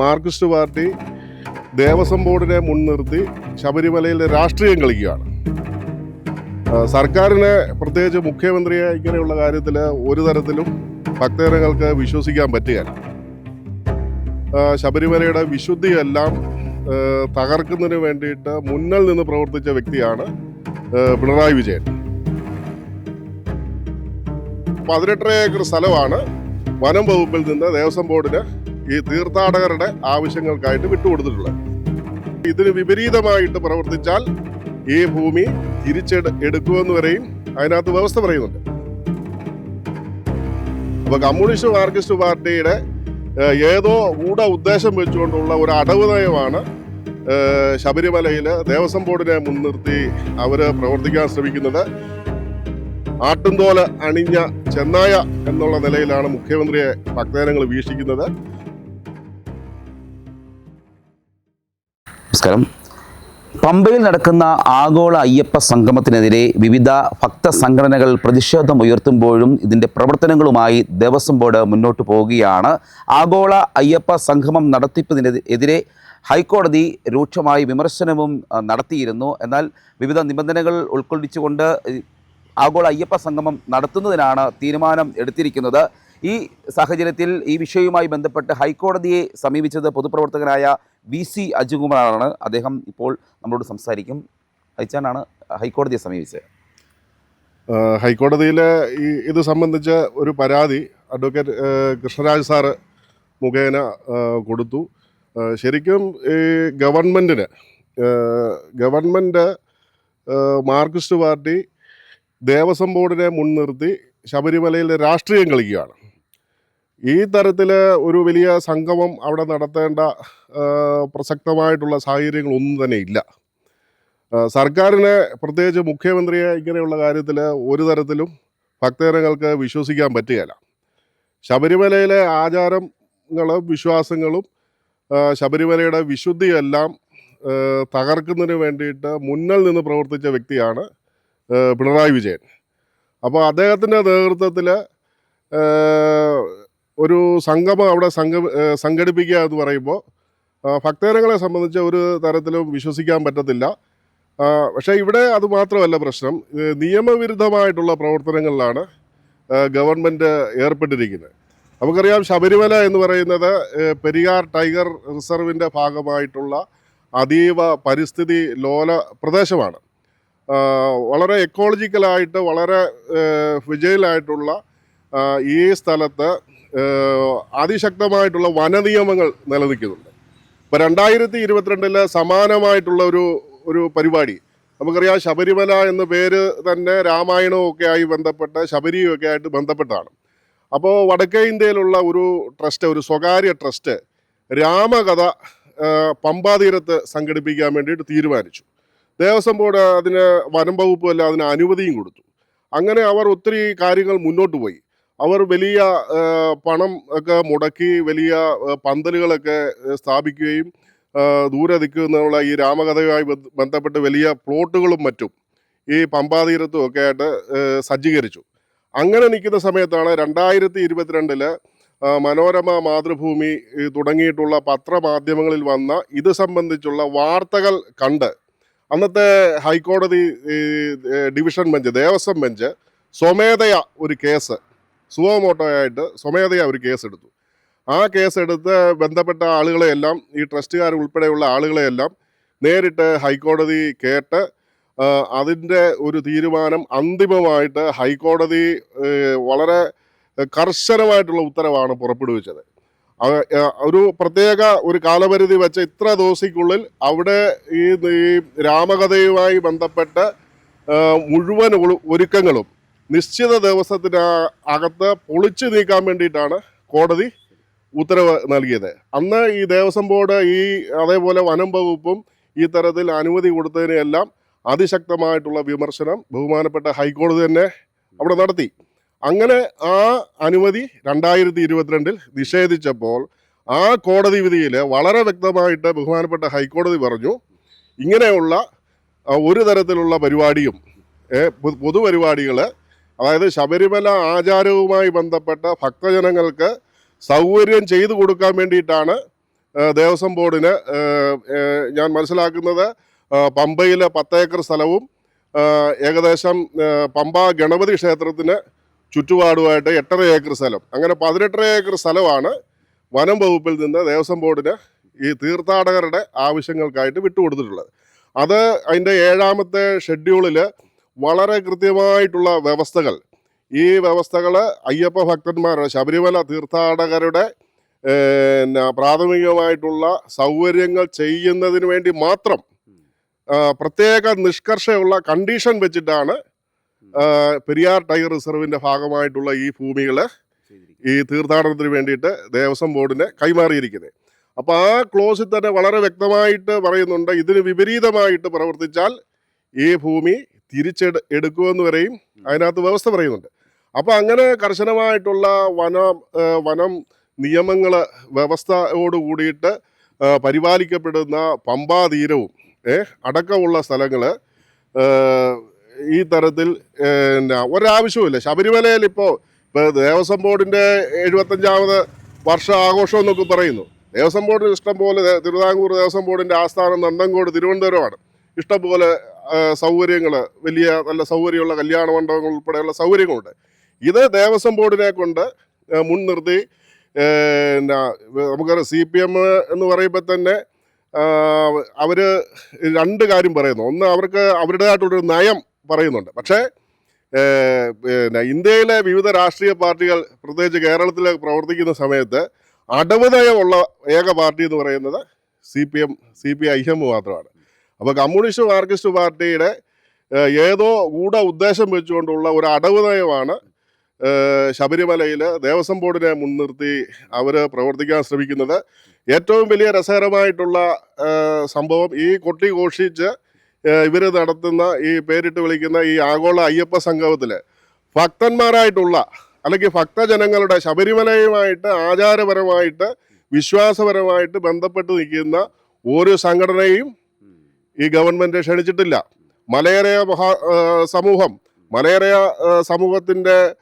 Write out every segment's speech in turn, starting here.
Marxist party Devaswom ബോർഡിനെ മുൻനിർത്തി ശബരിമലയിലെ രാഷ്ട്രീയം കളിക്കുകയാണ്. സർക്കാരിനെ പ്രത്യേകിച്ച് മുഖ്യമന്ത്രിയെ ഇങ്ങനെയുള്ള കാര്യത്തിൽ ഒരു തരത്തിലും ഭക്തജനങ്ങൾക്ക് വിശ്വസിക്കാൻ പറ്റുകയില്ല. ശബരിമലയുടെ വിശുദ്ധിയെല്ലാം തകർക്കുന്നതിന് വേണ്ടിയിട്ട് മുന്നിൽ നിന്ന് പ്രവർത്തിച്ച വ്യക്തിയാണ് പിണറായി വിജയൻ. പതിനെട്ടര ഏക്കർ സ്ഥലമാണ് വനം വകുപ്പിൽ നിന്ന് ദേവസ്വം ബോർഡിന് ഈ തീർത്ഥാടകരുടെ ആവശ്യങ്ങൾക്കായിട്ട് വിട്ടുകൊടുത്തിട്ടുള്ളത്. ഇതിന് വിപരീതമായിട്ട് പ്രവർത്തിച്ചാൽ ഈ ഭൂമി തിരിച്ചെടു എടുക്കുമെന്ന് വരെയും അതിനകത്ത് വ്യവസ്ഥ പറയുന്നുണ്ട്. അപ്പൊ കമ്മ്യൂണിസ്റ്റ് മാർക്സിസ്റ്റ് പാർട്ടിയുടെ ഏതോ ഗൂഢ ഉദ്ദേശം വെച്ചുകൊണ്ടുള്ള ഒരു അടവ് നയമാണ് ശബരിമലയിൽ ദേവസ്വം ബോർഡിനെ മുൻനിർത്തി അവർ പ്രവർത്തിക്കാൻ ശ്രമിക്കുന്നത്. ആട്ടുംതോല അണിഞ്ഞ ചെന്നായ എന്നുള്ള നിലയിലാണ് മുഖ്യമന്ത്രിയെ ഭക്തജനങ്ങൾ വീക്ഷിക്കുന്നത്. നമസ്കാരം. പമ്പയിൽ നടക്കുന്ന ആഗോള അയ്യപ്പ സംഗമത്തിനെതിരെ വിവിധ ഭക്ത സംഘടനകൾ പ്രതിഷേധം ഉയർത്തുമ്പോഴും ഇതിന്റെ പ്രവർത്തനങ്ങളുമായി ദേവസ്വം ബോർഡ് മുന്നോട്ട് പോവുകയാണ്. ആഗോള അയ്യപ്പ സംഗമം നടത്തിപ്പതിനെതിരെ ഹൈക്കോടതി രൂക്ഷമായി വിമർശനവും നടത്തിയിരുന്നു. എന്നാൽ വിവിധ നിബന്ധനകൾ ഉൾക്കൊള്ളിച്ചുകൊണ്ട് ആഗോള അയ്യപ്പ സംഗമം നടത്തുന്നതിനാണ് തീരുമാനം എടുത്തിരിക്കുന്നത്. ഈ സാഹചര്യത്തിൽ ഈ വിഷയവുമായി ബന്ധപ്പെട്ട് ഹൈക്കോടതിയെ സമീപിച്ചത് പൊതുപ്രവർത്തകനായ വി സി അജുകുമാറാണ് അദ്ദേഹം ഇപ്പോൾ നമ്മളോട് സംസാരിക്കും. അയച്ചാനാണ് ഹൈക്കോടതിയെ സമീപിച്ചത്. ഹൈക്കോടതിയിലെ ഈ ഇത് സംബന്ധിച്ച് ഒരു പരാതി അഡ്വക്കേറ്റ് കൃഷ്ണരാജ് സാറ് മുഖേന കൊടുത്തു. ശരിക്കും ഈ ഗവൺമെന്റിന് ഗവൺമെന്റ് മാർക്സിസ്റ്റ് പാർട്ടി ദേവസ്വം ബോർഡിനെ മുൻനിർത്തി ശബരിമലയിൽ രാഷ്ട്രീയം കളിക്കുകയാണ്. ഈ തരത്തിൽ ഒരു വലിയ സംഗമം അവിടെ നടത്തേണ്ട പ്രസക്തമായിട്ടുള്ള സാഹചര്യങ്ങളൊന്നും തന്നെ ഇല്ല. സർക്കാരിനെ പ്രത്യേകിച്ച് മുഖ്യമന്ത്രിയെ ഇങ്ങനെയുള്ള കാര്യത്തിൽ ഒരു തരത്തിലും ഭക്തജനങ്ങൾക്ക് വിശ്വസിക്കാൻ പറ്റുകയില്ല. ശബരിമലയിലെ ആചാരങ്ങളും വിശ്വാസങ്ങളും ശബരിമലയുടെ വിശുദ്ധിയെല്ലാം തകർക്കുന്നതിന് വേണ്ടിയിട്ട് മുന്നിൽ നിന്ന് പ്രവർത്തിച്ച വ്യക്തിയാണ് പിണറായി വിജയൻ. അപ്പോൾ അദ്ദേഹത്തിന്റെ നേതൃത്വത്തിൽ ഒരു സംഗമം അവിടെ സംഘ സംഘടിപ്പിക്കുക എന്ന് പറയുമ്പോൾ ഭക്തജനങ്ങളെ സംബന്ധിച്ച് ഒരു തരത്തിലും വിശ്വസിക്കാൻ പറ്റത്തില്ല. പക്ഷേ ഇവിടെ അത് മാത്രമല്ല പ്രശ്നം. നിയമവിരുദ്ധമായിട്ടുള്ള പ്രവർത്തനങ്ങളിലാണ് ഗവൺമെന്റ് ഏർപ്പെട്ടിരിക്കുന്നത്. നമുക്കറിയാം ശബരിമല എന്ന് പറയുന്നത് പെരിയാർ ടൈഗർ റിസർവിന്റെ ഭാഗമായിട്ടുള്ള അതീവ പരിസ്ഥിതി ലോല പ്രദേശമാണ്. വളരെ എക്കോളജിക്കലായിട്ട് വളരെ വിജയിലായിട്ടുള്ള ഈ സ്ഥലത്ത് അതിശക്തമായിട്ടുള്ള വനനിയമങ്ങൾ നിലനിൽക്കുന്നുണ്ട്. ഇപ്പോൾ രണ്ടായിരത്തി ഇരുപത്തിരണ്ടിൽ സമാനമായിട്ടുള്ള ഒരു ഒരു പരിപാടി നമുക്കറിയാം ശബരിമല എന്ന പേര് തന്നെ രാമായണവും ഒക്കെ ആയി ബന്ധപ്പെട്ട ശബരിയും ഒക്കെ ആയിട്ട് ബന്ധപ്പെട്ടതാണ്. അപ്പോൾ വടക്കേ ഇന്ത്യയിലുള്ള ഒരു ട്രസ്റ്റ് ഒരു സ്വകാര്യ ട്രസ്റ്റ് രാമകഥ പമ്പാതീരത്ത് സംഘടിപ്പിക്കാൻ വേണ്ടിയിട്ട് തീരുമാനിച്ചു. ദേവസ്വം ബോർഡ് അതിന് വനം വകുപ്പും അല്ല അതിന് അനുമതിയും കൊടുത്തു. അങ്ങനെ അവർ ഒത്തിരി കാര്യങ്ങൾ മുന്നോട്ട് പോയി. അവർ വലിയ പണം ഒക്കെ മുടക്കി വലിയ പന്തലുകളൊക്കെ സ്ഥാപിക്കുകയും ദൂരെ നിൽക്കുന്നുള്ള ഈ രാമകഥയുമായി ബന്ധ- ബന്ധപ്പെട്ട് വലിയ പ്ലോട്ടുകളും മറ്റും ഈ പമ്പാതീരത്തും ഒക്കെ ആയിട്ട് സജ്ജീകരിച്ചു. അങ്ങനെ നിൽക്കുന്ന സമയത്താണ് രണ്ടായിരത്തി ഇരുപത്തിരണ്ടിൽ മനോരമ മാതൃഭൂമി തുടങ്ങിയിട്ടുള്ള പത്രമാധ്യമങ്ങളിൽ വന്ന ഇത് സംബന്ധിച്ചുള്ള വാർത്തകൾ കണ്ട് അന്നത്തെ ഹൈക്കോടതി ഡിവിഷൻ ബെഞ്ച് ദേവസ്വം ബെഞ്ച് സ്വമേധയ ഒരു കേസ് സുവമോട്ടോയായിട്ട് സ്വമേധയാ ഒരു കേസെടുത്തു. ആ കേസെടുത്ത് ബന്ധപ്പെട്ട ആളുകളെയെല്ലാം ഈ ട്രസ്റ്റുകാർ ഉൾപ്പെടെയുള്ള ആളുകളെയെല്ലാം നേരിട്ട് ഹൈക്കോടതി കേട്ട് അതിന്റെ ഒരു തീരുമാനം അന്തിമമായിട്ട് ഹൈക്കോടതി വളരെ കർശനമായിട്ടുള്ള ഉത്തരവാണ് പുറപ്പെടുവിച്ചത്. ഒരു പ്രത്യേക ഒരു കാലപരിധി വെച്ച ഇത്ര ദിവസക്കുള്ളിൽ അവിടെ ഈ രാമകഥയുമായി ബന്ധപ്പെട്ട് മുഴുവൻ ഒരുക്കങ്ങളും നിശ്ചിത ദിവസത്തിന് അകത്ത് പൊളിച്ചു നീക്കാൻ വേണ്ടിയിട്ടാണ് കോടതി ഉത്തരവ് നൽകിയത്. അന്ന് ഈ ദേവസ്വം ബോർഡ് ഈ അതേപോലെ വനം വകുപ്പും ഈ തരത്തിൽ അനുമതി കൊടുത്തതിനെല്ലാം അതിശക്തമായിട്ടുള്ള വിമർശനം ബഹുമാനപ്പെട്ട ഹൈക്കോടതി തന്നെ അവിടെ നടത്തി. അങ്ങനെ ആ അനുമതി രണ്ടായിരത്തി ഇരുപത്തിരണ്ടിൽ നിഷേധിച്ചപ്പോൾ ആ കോടതി വിധിയിൽ വളരെ വ്യക്തമായിട്ട് ബഹുമാനപ്പെട്ട ഹൈക്കോടതി പറഞ്ഞു ഇങ്ങനെയുള്ള ഒരു തരത്തിലുള്ള പരിപാടിയും പൊതുപരിപാടികൾ അതായത് ശബരിമല ആചാരവുമായി ബന്ധപ്പെട്ട ഭക്തജനങ്ങൾക്ക് സൗകര്യം ചെയ്തു കൊടുക്കാൻ വേണ്ടിയിട്ടാണ് ദേവസ്വം ബോർഡിന് ഞാൻ മനസ്സിലാക്കുന്നത് പമ്പയിലെ പത്തേക്കർ സ്ഥലവും ഏകദേശം പമ്പ ഗണപതി ക്ഷേത്രത്തിന് ചുറ്റുപാടുമായിട്ട് എട്ടര ഏക്കർ സ്ഥലം. അങ്ങനെ പതിനെട്ടര ഏക്കർ സ്ഥലമാണ് വനം വകുപ്പിൽ നിന്ന് ദേവസ്വം ബോർഡിന് ഈ തീർത്ഥാടകരുടെ ആവശ്യങ്ങൾക്കായിട്ട് വിട്ടുകൊടുത്തിട്ടുള്ളത്. അത് അതിന്റെ ഏഴാമത്തെ ഷെഡ്യൂളിൽ വളരെ കൃത്യമായിട്ടുള്ള വ്യവസ്ഥകൾ. ഈ വ്യവസ്ഥകൾ അയ്യപ്പ ഭക്തന്മാരുടെ ശബരിമല തീർത്ഥാടകരുടെ പ്രാഥമികമായിട്ടുള്ള സൗകര്യങ്ങൾ ചെയ്യുന്നതിന് വേണ്ടി മാത്രം പ്രത്യേക നിഷ്കർഷയുള്ള കണ്ടീഷൻ വെച്ചിട്ടാണ് പെരിയാർ ടൈഗർ റിസർവിന്റെ ഭാഗമായിട്ടുള്ള ഈ ഭൂമികൾ ഈ തീർത്ഥാടനത്തിന് വേണ്ടിയിട്ട് ദേവസ്വം ബോർഡിന് കൈമാറിയിരിക്കുന്നത്. അപ്പോൾ ആ ക്ലോസിൽ തന്നെ വളരെ വ്യക്തമായിട്ട് പറയുന്നുണ്ട്. ഇതിന് വിപരീതമായിട്ട് പ്രവർത്തിച്ചാൽ ഈ ഭൂമി തിരിച്ചെടു എടുക്കുമെന്ന് വരെയും അതിനകത്ത് വ്യവസ്ഥ പറയുന്നുണ്ട്. അപ്പോൾ അങ്ങനെ കർശനമായിട്ടുള്ള വന വനം നിയമങ്ങൾ വ്യവസ്ഥയോട് കൂടിയിട്ട് പരിപാലിക്കപ്പെടുന്ന പമ്പാ തീരവും ഏ, അടക്കമുള്ള സ്ഥലങ്ങൾ ഈ തരത്തിൽ എന്നാ ഒരാവശ്യവുമില്ല. ശബരിമലയിൽ ഇപ്പോൾ ഇപ്പോൾ ദേവസ്വം ബോർഡിന്റെ എഴുപത്തഞ്ചാമത് വർഷ ആഘോഷം എന്നൊക്കെ പറയുന്നു. ദേവസ്വം ബോർഡിന് ഇഷ്ടം പോലെ തിരുവിതാംകൂർ ദേവസ്വം ബോർഡിന്റെ ആസ്ഥാനം നന്ദങ്കോട് തിരുവനന്തപുരമാണ്. ഇഷ്ടംപോലെ സൗകര്യങ്ങൾ വലിയ നല്ല സൗകര്യമുള്ള കല്യാണ മണ്ഡപങ്ങൾ ഉൾപ്പെടെയുള്ള സൗകര്യങ്ങളുണ്ട്. ഇത് ദേവസ്വം ബോർഡിനെ കൊണ്ട് മുൻനിർത്തി നമുക്കറിയാം സി പി എം എന്ന് പറയുമ്പോൾ തന്നെ അവർ രണ്ട് കാര്യം പറയുന്നു. ഒന്ന് അവർക്ക് അവരുടേതായിട്ടുള്ളൊരു നയം പറയുന്നുണ്ട്. പക്ഷേ പിന്നെ ഇന്ത്യയിലെ വിവിധ രാഷ്ട്രീയ പാർട്ടികൾ പ്രത്യേകിച്ച് കേരളത്തിൽ പ്രവർത്തിക്കുന്ന സമയത്ത് അടവ് നയമുള്ള ഏക പാർട്ടി എന്ന് പറയുന്നത് C P M C P I M മാത്രമാണ്. അപ്പോൾ കമ്മ്യൂണിസ്റ്റ് മാർക്സിസ്റ്റ് പാർട്ടിയുടെ ഏതോ ഗൂഢ ഉദ്ദേശം വെച്ചുകൊണ്ടുള്ള ഒരു അടവ് നയമാണ് ശബരിമലയിൽ ദേവസ്വം ബോർഡിനെ മുൻനിർത്തി അവർ പ്രവർത്തിക്കാൻ ശ്രമിക്കുന്നത്. ഏറ്റവും വലിയ രസകരമായിട്ടുള്ള സംഭവം ഈ കൊട്ടി ഘോഷിച്ച് ഇവർ നടത്തുന്ന ഈ പേരിട്ട് വിളിക്കുന്ന ഈ ആഗോള അയ്യപ്പ സംഗമത്തിൽ ഭക്തന്മാരായിട്ടുള്ള അല്ലെങ്കിൽ ഭക്തജനങ്ങളുടെ ശബരിമലയുമായിട്ട് ആചാരപരമായിട്ട് വിശ്വാസപരമായിട്ട് ബന്ധപ്പെട്ട് നിൽക്കുന്ന ഒരു സംഘടനയും ഈ ഗവൺമെന്റ് ക്ഷണിച്ചിട്ടില്ല. മലയറിയ മഹാ സമൂഹം മലയറിയ സമൂഹത്തിന്റെ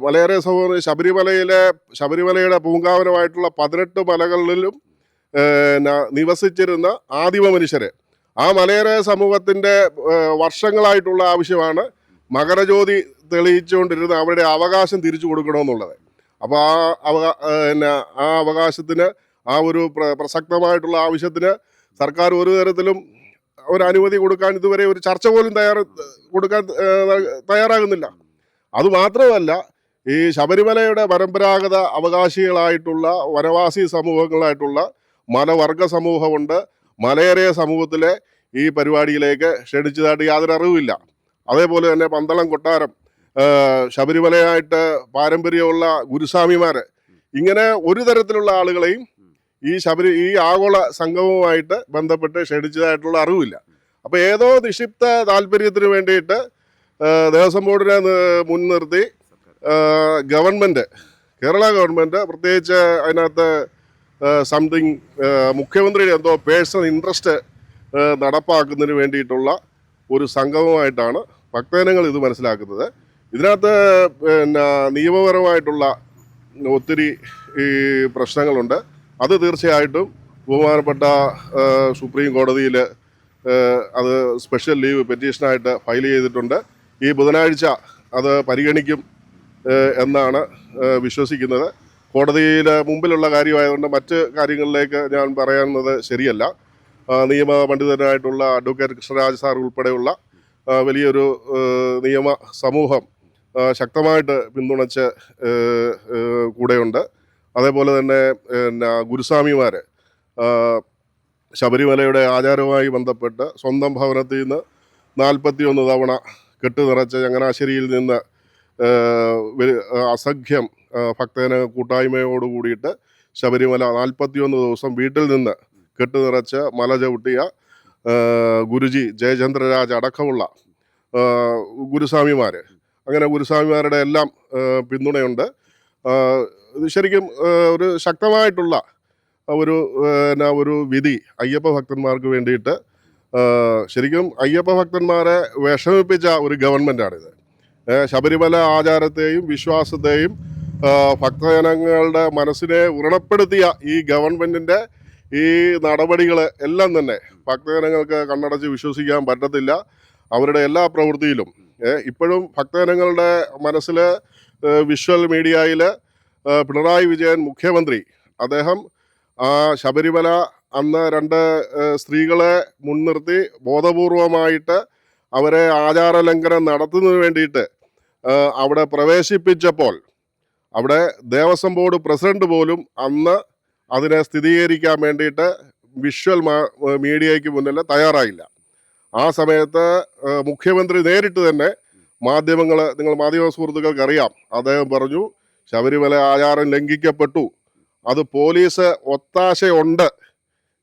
മലയേറിയ സമൂഹം ശബരിമലയിലെ ശബരിമലയുടെ പൂങ്കാവനമായിട്ടുള്ള പതിനെട്ട് മലകളിലും നിവസിച്ചിരുന്ന ആദിമ മനുഷ്യരെ. ആ മലയറിയ സമൂഹത്തിന്റെ വർഷങ്ങളായിട്ടുള്ള ആവശ്യമാണ് മകരജ്യോതി തെളിയിച്ചുകൊണ്ടിരുന്ന അവരുടെ അവകാശം തിരിച്ചു കൊടുക്കണമെന്നുള്ളത്. അപ്പോൾ ആ അവകാ ആ, അവകാശത്തിന് ആ ഒരു പ്ര- പ്രസക്തമായിട്ടുള്ള ആവശ്യത്തിന് സർക്കാർ ഒരു തരത്തിലും ഒരു അനുമതി കൊടുക്കാൻ ഇതുവരെ ഒരു ചർച്ച പോലും തയ്യാർ കൊടുക്കാൻ തയ്യാറാകുന്നില്ല. അതുമാത്രമല്ല ഈ ശബരിമലയുടെ പരമ്പരാഗത അവകാശികളായിട്ടുള്ള വനവാസി സമൂഹങ്ങളായിട്ടുള്ള മലവർഗ സമൂഹമുണ്ട്. മലയേറിയ സമൂഹത്തിലെ ഈ പരിപാടിയിലേക്ക് ക്ഷണിച്ചതായിട്ട് യാതൊരു അറിവില്ല അതേപോലെ തന്നെ പന്തളം കൊട്ടാരം ശബരിമലയായിട്ട് പാരമ്പര്യമുള്ള ഗുരുസ്വാമിമാർ ഇങ്ങനെ ഒരു തരത്തിലുള്ള ആളുകളെയും ഈ ശബരി ഈ ആഗോള സംഗമവുമായിട്ട് ബന്ധപ്പെട്ട് ക്ഷണിച്ചതായിട്ടുള്ള അറിവില്ല. അപ്പോൾ ഏതോ നിക്ഷിപ്ത താല്പര്യത്തിന് വേണ്ടിയിട്ട് ദേവസ്വം ബോർഡിനെ മുൻനിർത്തി ഗവൺമെന്റ് കേരള ഗവൺമെന്റ് പ്രത്യേകിച്ച് അതിനകത്ത് സംതിങ് മുഖ്യമന്ത്രിയുടെ എന്തോ പേഴ്സണൽ ഇൻട്രസ്റ്റ് നടപ്പാക്കുന്നതിന് വേണ്ടിയിട്ടുള്ള ഒരു സംഗമമായിട്ടാണ് ഭക്തജനങ്ങൾ ഇത് മനസ്സിലാക്കുന്നത്. ഇതിനകത്ത് പിന്നെ നിയമപരമായിട്ടുള്ള ഒത്തിരി ഈ പ്രശ്നങ്ങളുണ്ട്. അത് തീർച്ചയായിട്ടും ബഹുമാനപ്പെട്ട സുപ്രീം കോടതിയിൽ അത് സ്പെഷ്യൽ ലീവ് പെറ്റീഷനായിട്ട് ഫയൽ ചെയ്തിട്ടുണ്ട്. ഈ ബുധനാഴ്ച അത് പരിഗണിക്കും എന്നാണ് വിശ്വസിക്കുന്നത്. കോടതിയിൽ മുമ്പിലുള്ള കാര്യമായതുകൊണ്ട് മറ്റ് കാര്യങ്ങളിലേക്ക് ഞാൻ പറയുന്നത് ശരിയല്ല. നിയമ പണ്ഡിതനായിട്ടുള്ള അഡ്വക്കേറ്റ് കൃഷ്ണരാജ് സാർ ഉൾപ്പെടെയുള്ള വലിയൊരു നിയമ സമൂഹം ശക്തമായിട്ട് പിന്തുണച്ച് കൂടെയുണ്ട്. അതേപോലെ തന്നെ പിന്നെ ഗുരുസ്വാമിമാർ ശബരിമലയുടെ ആചാരവുമായി ബന്ധപ്പെട്ട് സ്വന്തം ഭവനത്തിൽ നിന്ന് നാൽപ്പത്തിയൊന്ന് തവണ കെട്ടു നിറച്ച് ചങ്ങനാശ്ശേരിയിൽ നിന്ന് അസഖ്യം ഭക്തജന കൂട്ടായ്മയോട് കൂടിയിട്ട് ശബരിമല നാൽപ്പത്തിയൊന്ന് ദിവസം വീട്ടിൽ നിന്ന് കെട്ടു നിറച്ച് മല ചവിട്ടിയ ഗുരുജി ജയചന്ദ്രരാജ് അടക്കമുള്ള ഗുരുസ്വാമിമാർ അങ്ങനെ ഗുരുസ്വാമിമാരുടെ എല്ലാം പിന്തുണയുണ്ട്. ശരിക്കും ഒരു ശക്തമായിട്ടുള്ള ഒരു എന്നാ ഒരു വിധി അയ്യപ്പ ഭക്തന്മാർക്ക് വേണ്ടിയിട്ട് ശരിക്കും അയ്യപ്പ ഭക്തന്മാരെ വിഷമിപ്പിച്ച ഒരു ഗവൺമെന്റാണിത് ശബരിമല ആചാരത്തെയും വിശ്വാസത്തെയും ഭക്തജനങ്ങളുടെ മനസ്സിനെ വ്രണപ്പെടുത്തിയ ഈ ഗവൺമെന്റിന്റെ ഈ നടപടികൾ എല്ലാം തന്നെ ഭക്തജനങ്ങൾക്ക് കണ്ണടച്ച് വിശ്വസിക്കാൻ പറ്റത്തില്ല. അവരുടെ എല്ലാ പ്രവൃത്തിയിലും. ഇപ്പോഴും ഭക്തജനങ്ങളുടെ മനസ്സിൽ വിഷ്വൽ മീഡിയയിൽ പിണറായി വിജയൻ മുഖ്യമന്ത്രി. അദ്ദേഹം ശബരിമല അന്ന് രണ്ട് സ്ത്രീകളെ മുൻനിർത്തി ബോധപൂർവമായിട്ട് അവരെ ആചാരലംഘനം നടത്തുന്നതിന് വേണ്ടിയിട്ട് അവിടെ പ്രവേശിപ്പിച്ചപ്പോൾ അവിടെ ദേവസ്വം ബോർഡ് പ്രസിഡന്റ് പോലും അന്ന് അതിനെ സ്ഥിരീകരിക്കാൻ വേണ്ടിയിട്ട് വിഷ്വൽ മീഡിയയ്ക്ക് മുന്നിൽ തയ്യാറായില്ല. ആ സമയത്ത് മുഖ്യമന്ത്രി നേരിട്ട് തന്നെ മാധ്യമങ്ങൾ നിങ്ങൾ മാധ്യമ സുഹൃത്തുക്കൾക്ക് അറിയാം അദ്ദേഹം പറഞ്ഞു ശബരിമല ആചാരം ലംഘിക്കപ്പെട്ടു. അത് പോലീസ് ഒത്താശയുണ്ട്.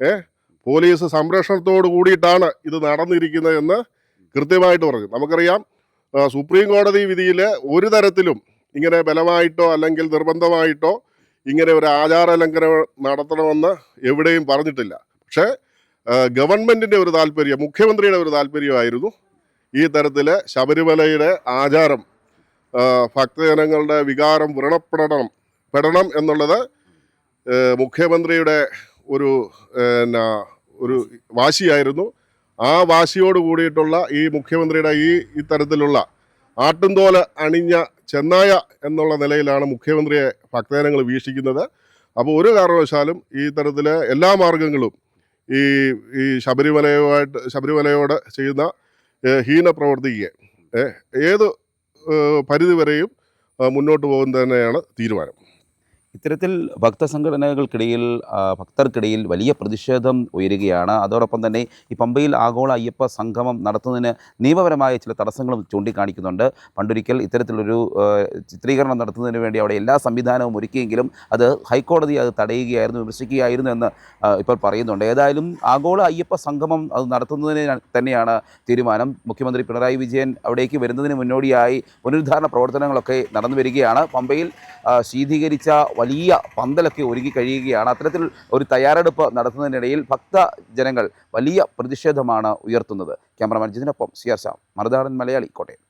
ഏ? പോലീസ് സംരക്ഷണത്തോട് കൂടിയിട്ടാണ് ഇത് നടന്നിരിക്കുന്നത് എന്ന് കൃത്യമായിട്ട് പറഞ്ഞു. നമുക്കറിയാം സുപ്രീം കോടതി വിധിയിൽ ഒരു തരത്തിലും ഇങ്ങനെ ബലമായിട്ടോ അല്ലെങ്കിൽ നിർബന്ധമായിട്ടോ ഇങ്ങനെ ഒരു ആചാര ലംഘനം നടത്തണമെന്ന് എവിടെയും പറഞ്ഞിട്ടില്ല. പക്ഷേ ഗവൺമെന്റിന്റെ ഒരു താല്പര്യം മുഖ്യമന്ത്രിയുടെ ഒരു താല്പര്യമായിരുന്നു. ഈ തരത്തിൽ ശബരിമലയുടെ ആചാരം ഭക്തജനങ്ങളുടെ വികാരം വ്രണപ്പെടണം പെടണം എന്നുള്ളത് മുഖ്യമന്ത്രിയുടെ ഒരു എന്നാ ഒരു വാശിയായിരുന്നു. ആ വാശിയോട് കൂടിയിട്ടുള്ള ഈ മുഖ്യമന്ത്രിയുടെ ഈ ഇത്തരത്തിലുള്ള ആട്ടുംതോല അണിഞ്ഞ ചെന്നായ എന്നുള്ള നിലയിലാണ് മുഖ്യമന്ത്രിയെ ഭക്തജനങ്ങൾ വീക്ഷിക്കുന്നത്. അപ്പോൾ ഒരു കാരണവശാലും ഈ തരത്തിലെ എല്ലാ മാർഗങ്ങളും ഈ ഈ ശബരിമലയുമായിട്ട് ശബരിമലയോട് ചെയ്യുന്ന ഹീന പ്രവർത്തിക്കുക ഏത് പരിധി പരിധിവരെയും മുന്നോട്ട് പോകുന്നത് തന്നെയാണ് തീരുമാനം. ഇത്തരത്തിൽ ഭക്തസംഘടനകൾക്കിടയിൽ ഭക്തർക്കിടയിൽ വലിയ പ്രതിഷേധം ഉയരുകയാണ്. അതോടൊപ്പം തന്നെ ഈ പമ്പയിൽ ആഗോള അയ്യപ്പ സംഗമം നടത്തുന്നതിന് നിയമപരമായ ചില തടസ്സങ്ങളും ചൂണ്ടിക്കാണിക്കുന്നുണ്ട്. പണ്ടൊരിക്കൽ ഇത്തരത്തിലൊരു ചിത്രീകരണം നടത്തുന്നതിന് വേണ്ടി അവിടെ എല്ലാ സംവിധാനവും ഒരുക്കിയെങ്കിലും അത് ഹൈക്കോടതി അത് തടയുകയായിരുന്നു വിമർശിക്കുകയായിരുന്നു എന്ന് ഇപ്പോൾ പറയുന്നുണ്ട്. ഏതായാലും ആഗോള അയ്യപ്പ സംഗമം അത് നടത്തുന്നതിന് തന്നെയാണ് തീരുമാനം. മുഖ്യമന്ത്രി പിണറായി വിജയൻ അവിടേക്ക് വരുന്നതിന് മുന്നോടിയായി പുനരുദ്ധാരണ പ്രവർത്തനങ്ങളൊക്കെ നടന്നു വരികയാണ് പമ്പയിൽ ശീതീകരിച്ച വലിയ പന്തലൊക്കെ ഒരുക്കി കഴിയുകയാണ്. അത്തരത്തിൽ ഒരു തയ്യാറെടുപ്പ് നടത്തുന്നതിനിടയിൽ ഭക്ത ജനങ്ങൾ വലിയ പ്രതിഷേധമാണ് ഉയർത്തുന്നത്. ക്യാമറമാൻ ജിതിനൊപ്പം സി ആർ ശ്യാം മലയാളി കോട്ടയം.